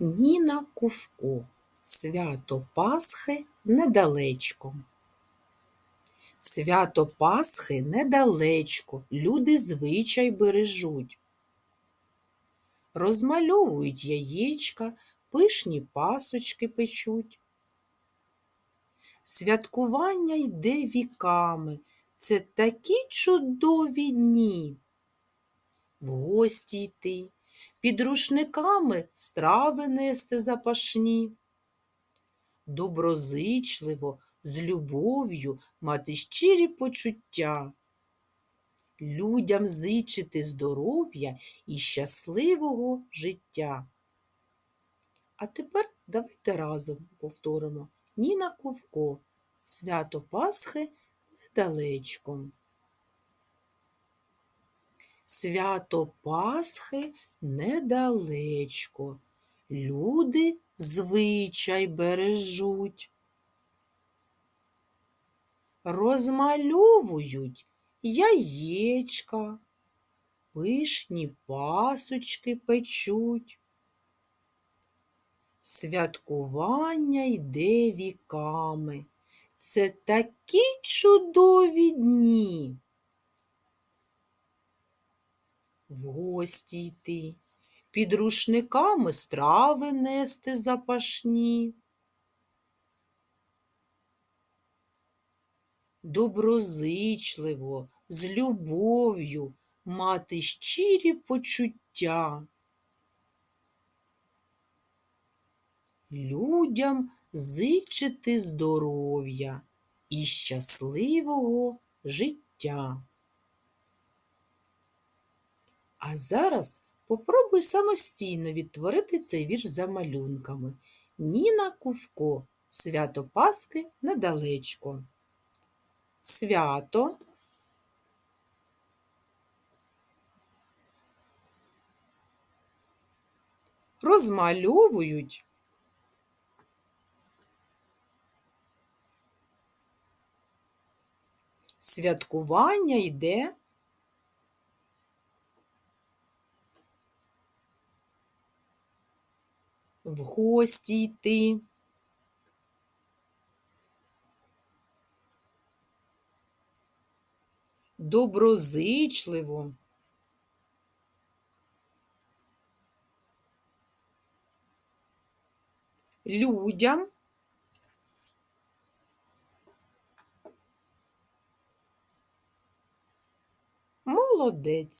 Ніна Кувко. Свято Пасхи недалечко. Свято Пасхи недалечко, люди звичай бережуть. Розмальовують яєчка, пишні пасочки печуть. Святкування йде віками, це такі чудові дні. В гості йти, під рушниками страви нести запашні. Доброзичливо, з любов'ю мати щирі почуття. Людям зичити здоров'я і щасливого життя. А тепер давайте разом повторимо Ніна Ковко. Свято Пасхи недалечко. Свято Пасхи недалечко. Люди звичай бережуть. Розмальовують яєчка, пишні пасочки печуть. Святкування йде віками. Це такі чудові дні. В гості йти, під рушниками страви нести запашні. Доброзичливо, з любов'ю мати щирі почуття. Людям зичити здоров'я і щасливого життя. А зараз попробуй самостійно відтворити цей вірш за малюнками. Ніна Кувко. Свято Пасхи недалечко. Свято. Розмальовують. Святкування йде. В гості йти. Доброзичливо. Людям. Молодець.